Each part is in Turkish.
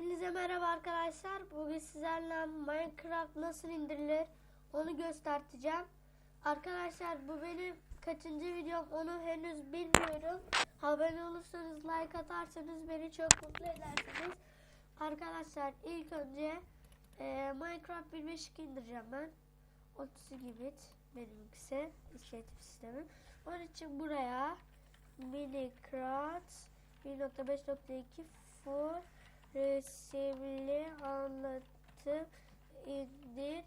Hepinize merhaba arkadaşlar. Bugün sizlerle Minecraft nasıl indirilir onu göstereceğim. Arkadaşlar bu benim kaçıncı videom onu henüz bilmiyorum. Abone olursanız like atarsanız beni çok mutlu edersiniz. Arkadaşlar ilk önce e, Minecraft 1.5 indireceğim ben. 32 bit benimkisi işletim sistemi. Onun için buraya Minecraft 1.5.2 full resimli anlatım indir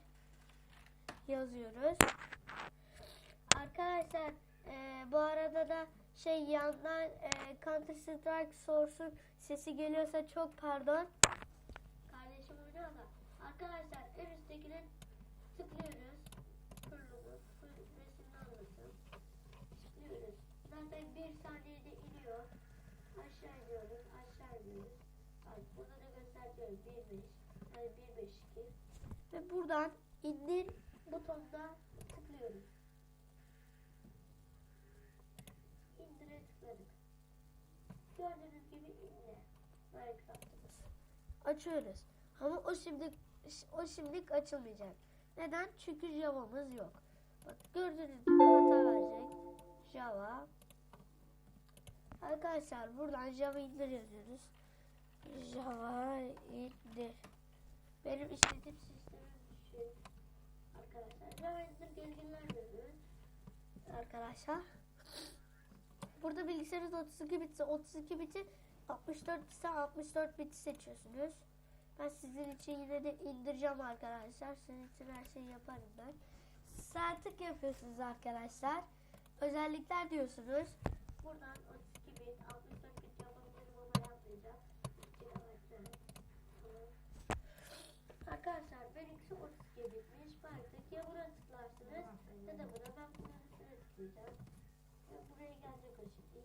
yazıyoruz. Arkadaşlar e, bu arada da şey yandan e, Counter Strike Source'un sesi geliyorsa çok pardon. Kardeşim oynuyor da. Arkadaşlar en üsttekine tıklıyoruz. Kurulumuz, full resimli. Tıklıyoruz. Zaten bir saniyede iniyor. Aşağı iniyoruz, aşağı iniyoruz. Bak burada da gösteriyoruz. 1.5, yani 1.5.2. Ve buradan indir butonuna tıklıyoruz. İndire tıkladık. Gördüğünüz gibi indi. Minecraft'ımız. Açıyoruz. Ama o şimdi o şimdilik açılmayacak. Neden? Çünkü Java'mız yok. Bak gördüğünüz gibi hata verecek. Java Arkadaşlar buradan Java indir yazıyoruz. Java. Benim işletim sistemim düşük. Arkadaşlar Java indir gelginler yazıyoruz. Arkadaşlar. Burada bilgisayarınız 32 bitse 32 biti 64 ise 64 biti seçiyorsunuz. Ben sizin için yine de indireceğim arkadaşlar. Sizin için her şeyi yaparım ben. Sağ tık yapıyorsunuz arkadaşlar. Özellikler diyorsunuz. Buradan 32 bit, 64 bit yapabilirim ama yapmayacağım. Kilometre. Tamam. Arkadaşlar benimkisi 32 bitmiş. Baktık ya buna tıklarsınız ya da buna ben bunun üstüne tıklayacağım. Ve buraya gelecek o şimdi.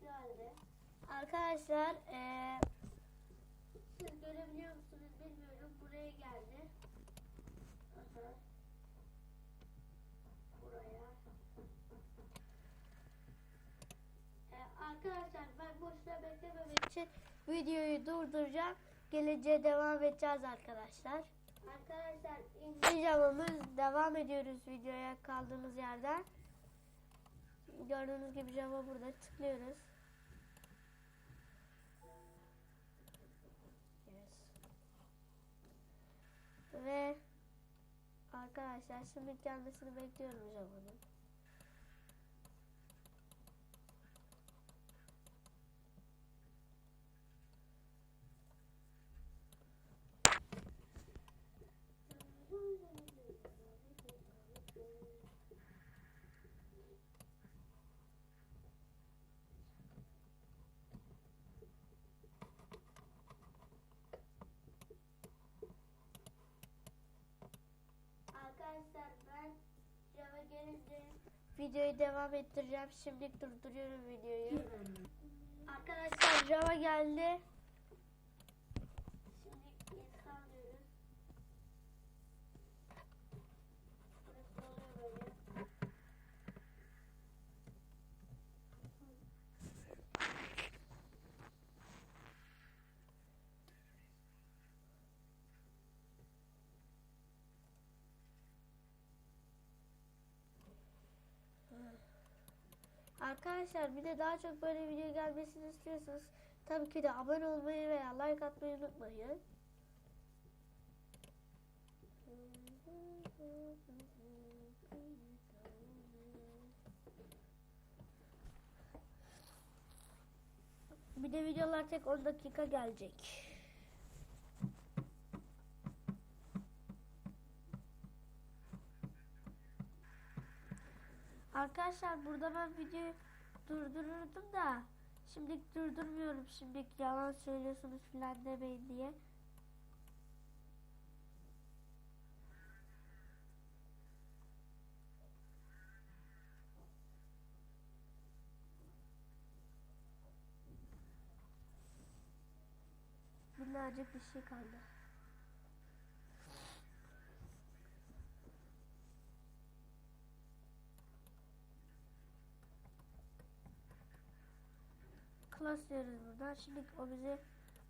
Geldi. Arkadaşlar eee siz görebiliyor musunuz bilmiyorum. Buraya geldi. Aha. Buraya. Ee, arkadaşlar ben boşuna beklememek için videoyu durduracağım. Geleceğe devam edeceğiz arkadaşlar. Arkadaşlar indireceğimiz devam ediyoruz videoya kaldığımız yerden. Gördüğünüz gibi Java burada tıklıyoruz. Yes. Ve arkadaşlar şimdi gelmesini bekliyorum Java'nın. Arkadaşlar ben Java gelince videoyu devam ettireceğim. Şimdi durduruyorum videoyu. Arkadaşlar Java geldi. Arkadaşlar bir de daha çok böyle video gelmesini istiyorsanız tabii ki de abone olmayı veya like atmayı unutmayın. Bir de videolar tek 10 dakika gelecek. Arkadaşlar burada ben videoyu durdururdum da şimdi durdurmuyorum. Şimdi yalan söylüyorsunuz filan demeyin diye. Minnacık bir şey kaldı. Class diyoruz buradan. Şimdi o bize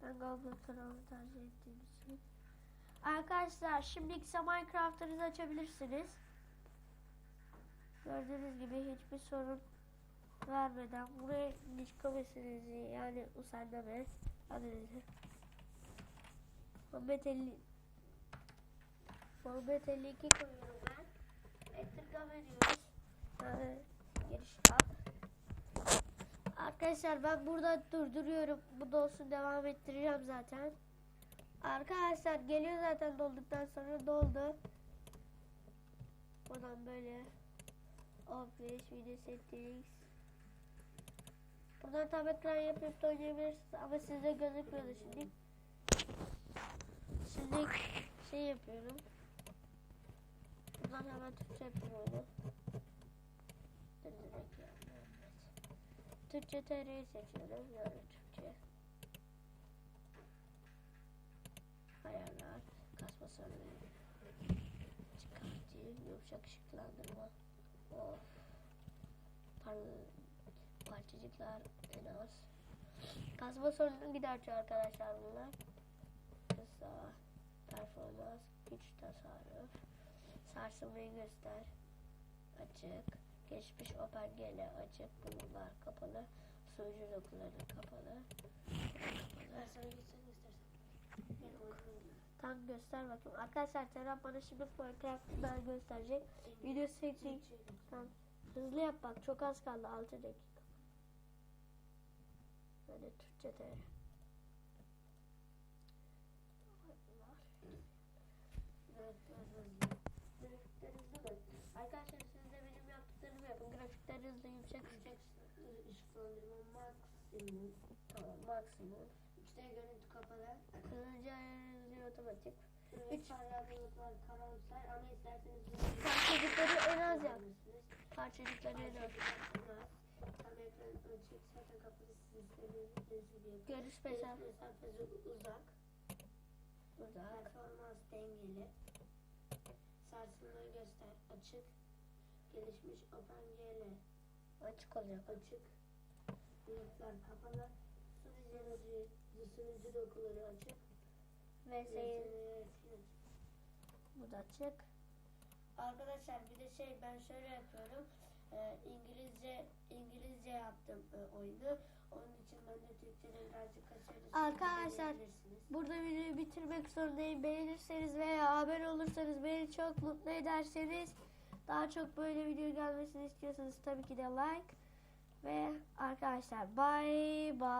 Ben Google Chrome'u tercih ettiğim için. Arkadaşlar şimdiki ise Minecraft'ınızı açabilirsiniz. Gördüğünüz gibi hiçbir sorun vermeden buraya meselenizi yani Usandame adınızı Muhammed 50 Muhammed 52 koyuyorum ben. Enter'ga veriyoruz. Yani giriş yap. Arkadaşlar ben burada durduruyorum. Bu da olsun devam ettireceğim zaten. Arkadaşlar geliyor zaten dolduktan sonra doldu. Buradan böyle Office, Video Settings. Buradan tam ekran yapıp da oynayabilirsiniz ama size gözükmüyordu şimdi. Şimdi şey yapıyorum. Buradan hemen Türkçe yapıyorum. Döndürerek yani. Evet. Türkçe TR'yi seçiyorum. Yani Türkçe. Ayarlar. Kasma sorunu. Çıkartayım. Yumuşak ışıklandırma. Of. Par parçacıklar en az. Kasma sorununu gidertiyor arkadaşlar bunlar. Kısa. Performans. Güç tasarruf. Sarsılmayı göster. Açık. Geçmiş OpenGL açık. Bunlar kapalı. Sunucu dokuları kapalı. Ben sana gitsen istersen. Oynuyorum. Tam göster bakayım. Arkadaşlar Serap bana şimdi Minecraft'ı gösterecek. Video seçin. Tamam. Hızlı yap bak. Çok az kaldı. 6 dakika. Böyle Türkçe de. Grafiklerinizi bak. Arkadaşlar siz de benim yaptıklarımı yapın. Grafikler Yüksek ışıklandırma maksimum. Tamam maksimum. İşte görüntü kapalı. Kırıcı ayarınızı otomatik. Üç parlaklık var karamsar ama isterseniz Parçacıkları en az yap. Parçacıkları en az. Tam ekran açık zaten kapalı siz istediğiniz gibi. Görüş mesafe Görüş mesafesi uzak. burada. Performans dengeli. Sarsılmayı göster. Açık. Gelişmiş OpenGL. Açık olacak. Açık. Bulutlar kapalı. Sunucu, sunucu dokuları açık. Ve seyir. Bu da açık. Arkadaşlar bir de şey ben şöyle yapıyorum. Ee, İngilizce İngilizce yaptım e, oyunu. Onun için ben de Türkçeden birazcık kaçırdım. Arkadaşlar, Burada videoyu bitirmek zorundayım. Beğenirseniz veya abone olursanız beni çok mutlu ederseniz daha çok böyle video gelmesini istiyorsanız tabii ki de like ve arkadaşlar bye bye.